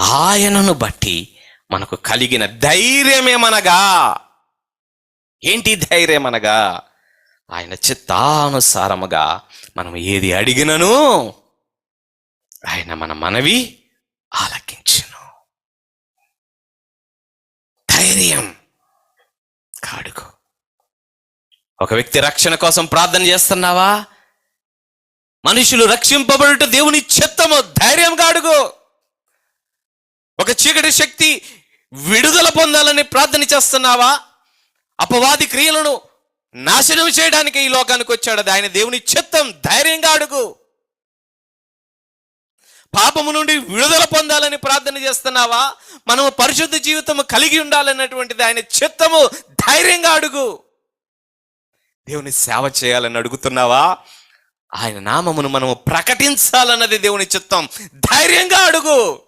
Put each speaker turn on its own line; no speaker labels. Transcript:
ఆయనను బట్టి మనకు కలిగిన ధైర్యమేమనగా? ఏంటి ధైర్యమనగా? ఆయన చిత్తానుసారముగా మనం ఏది అడిగినను ఆయన మన మనవి ఆలకించును. ధైర్యం కాడుకో. ఒక వ్యక్తి రక్షణ కోసం ప్రార్థన చేస్తున్నావా? మనుషులు రక్షింపబడుట దేవుని చిత్తము ధైర్యం ఒక చీకటి శక్తి విడుదల పొందాలని ప్రార్థన చేస్తున్నావా? అపవాది క్రియలను నాశనం చేయడానికి ఈ లోకానికి వచ్చాడు. ఆయన దేవుని చిత్తం. ధైర్యంగా అడుగు. పాపము నుండి విడుదల పొందాలని ప్రార్థన చేస్తున్నావా? మనము పరిశుద్ధ జీవితము కలిగి ఉండాలన్నటువంటిది ఆయన చిత్తము. ధైర్యంగా అడుగు. దేవుని సేవ చేయాలని అడుగుతున్నావా? ఆయన నామమును మనము ప్రకటించాలన్నది దేవుని చిత్తం. ధైర్యంగా అడుగు.